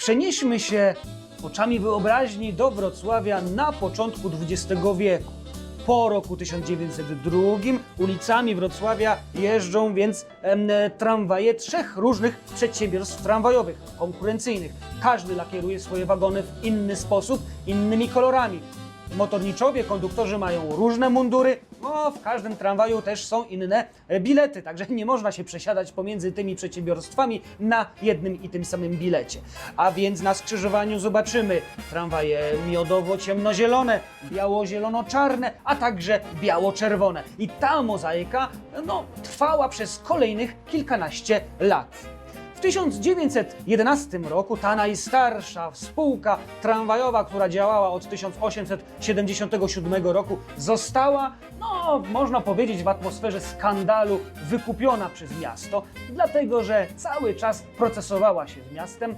Przenieśmy się oczami wyobraźni do Wrocławia na początku XX wieku. Po roku 1902 ulicami Wrocławia jeżdżą więc em, e, tramwaje trzech różnych przedsiębiorstw tramwajowych, konkurencyjnych. Każdy lakieruje swoje wagony w inny sposób, innymi kolorami. Motorniczowie, konduktorzy mają różne mundury, no w każdym tramwaju też są inne e, bilety, także nie można się przesiadać pomiędzy tymi przedsiębiorstwami na jednym i tym samym bilecie. A więc na skrzyżowaniu zobaczymy tramwaje miodowo-ciemnozielone, biało-zielono-czarne, a także biało-czerwone. I ta mozaika no, trwała przez kolejnych kilkanaście lat. W 1911 roku ta najstarsza spółka tramwajowa, która działała od 1877 roku, została, no można powiedzieć, w atmosferze skandalu wykupiona przez miasto, dlatego że cały czas procesowała się z miastem